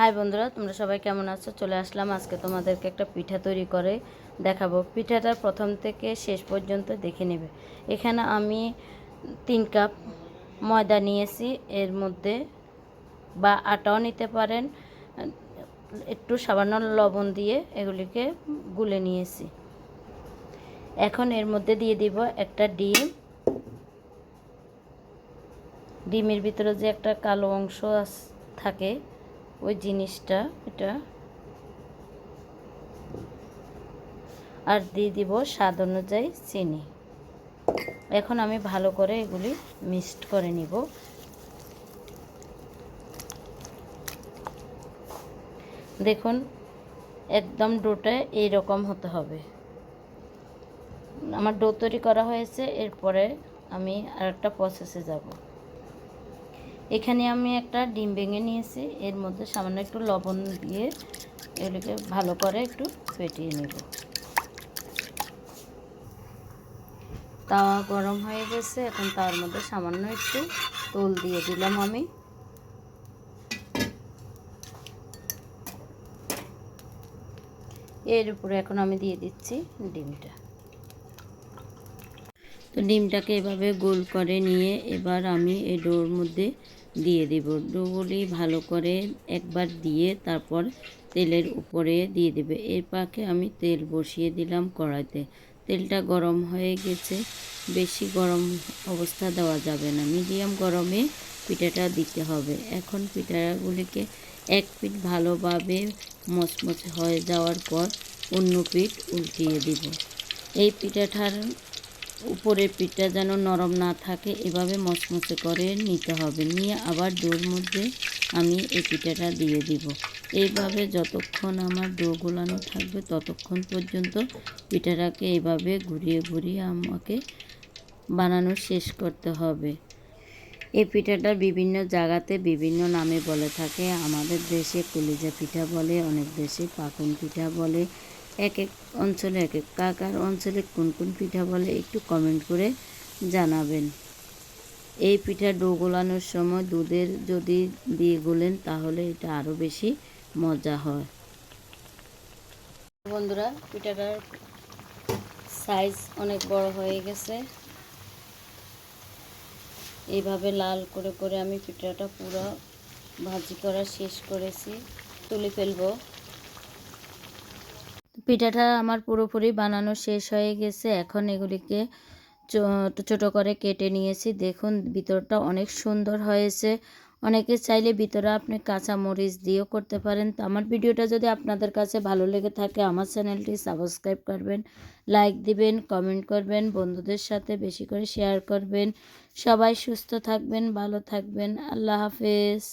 High বন্ধুরা, তোমরা সবাই কেমন আছো? চলে আসলাম আজকে তোমাদেরকে একটা পিঠা তৈরি করে দেখাবো। পিঠাটা প্রথম থেকে শেষ পর্যন্ত দেখে নেবে। এখানে আমি তিন কাপ ময়দা নিয়েছি, এর মধ্যে বা আটাও নিতে পারেন, একটু সামান্য লবণ দিয়ে এগুলিকে গুলে নিয়েছি। এখন এর মধ্যে দিয়ে দিব একটা ডিম। ডিমের ভিতরে যে একটা কালো অংশ থাকে ওই জিনিসটা, এটা। আর দিয়ে দিব স্বাদ অনুযায়ী চিনি। এখন আমি ভালো করে এগুলি মিক্সড করে নিব। দেখুন, একদম ডোটা এইরকম হতে হবে। আমার ডো তৈরি করা হয়েছে, এরপরে আমি আরেকটা প্রসেসে যাব। এখানে আমি একটা ডিম ভেঙে নিয়েছি। এর মধ্যে সামান্য একটু লবণ দিয়ে এগুলিকে ভালো করে একটু ফেটিয়ে নেব। তাওয়া গরম হয়ে গেছে, এখন তাওয়ার মধ্যে সামান্য একটু তোল দিয়ে দিলাম আমি। এর উপরে এখন আমি দিয়ে দিচ্ছি ডিমটা। তো ডিমটাকে এভাবে গোল করে নিয়ে এবার আমি এই ডোর মধ্যে দিয়ে দেব। ডোগুলি ভালো করে একবার দিয়ে তারপর তেলের উপরে দিয়ে দেবে। এর পাকে আমি তেল বসিয়ে দিলাম কড়াইতে। তেলটা গরম হয়ে গেছে। বেশি গরম অবস্থা দেওয়া যাবে না। মিডিয়াম গরমে পিঠাটা দিতে হবে। এখন পিঠাগুলিকে এক পিঠ ভালোভাবে মচমচে হয়ে যাওয়ার পর অন্য পিঠ উল্টিয়ে দিব। এই পিঠাটার উপরের পিঠটা যেন নরম না থাকে, এভাবে মচমচে করে নিতে হবে। নিয়ে আবার ডোর মধ্যে আমি এই পিঠাটা দিয়ে দিব। এইভাবে যতক্ষণ আমার ডো গোলানো থাকবে, ততক্ষণ পর্যন্ত পিঠাটাকে এইভাবে ঘুরিয়ে ঘুরিয়ে আমাকে বানানো শেষ করতে হবে। এই পিঠাটা বিভিন্ন জায়গাতে বিভিন্ন নামে বলে থাকে। আমাদের দেশে কলিজা পিঠা বলে, অনেক দেশে পাকুন পিঠা বলে এক এক অঞ্চলে, এক এক কাকার অঞ্চলে কোন কোন পিঠা বলে একটু কমেন্ট করে জানাবেন। এই পিঠা ডো গোলানোর সময় দুধের যদি দিয়ে গোলেন, তাহলে এটা আরও বেশি মজা হয়। বন্ধুরা, পিঠাটার সাইজ অনেক বড় হয়ে গেছে। এইভাবে লাল করে করে আমি পিঠাটা পুরো ভাজি করা শেষ করেছি। তুলে ফেলব। পিঠাটা আমার পুরোপুরি বানানো শেষ হয়ে গেছে। এখন এগুলিকে ছোটো করে কেটে নিয়েছি। দেখুন, ভিতরটা অনেক সুন্দর হয়েছে। অনেকে চাইলে ভিতরে আপনি কাঁচা মরিচ দিয়েও করতে পারেন। তো আমার ভিডিওটা যদি আপনাদের কাছে ভালো লেগে থাকে, আমার চ্যানেলটি সাবস্ক্রাইব করবেন, লাইক দিবেন, কমেন্ট করবেন, বন্ধুদের সাথে বেশি করে শেয়ার করবেন। সবাই সুস্থ থাকবেন, ভালো থাকবেন। আল্লাহ হাফেজ।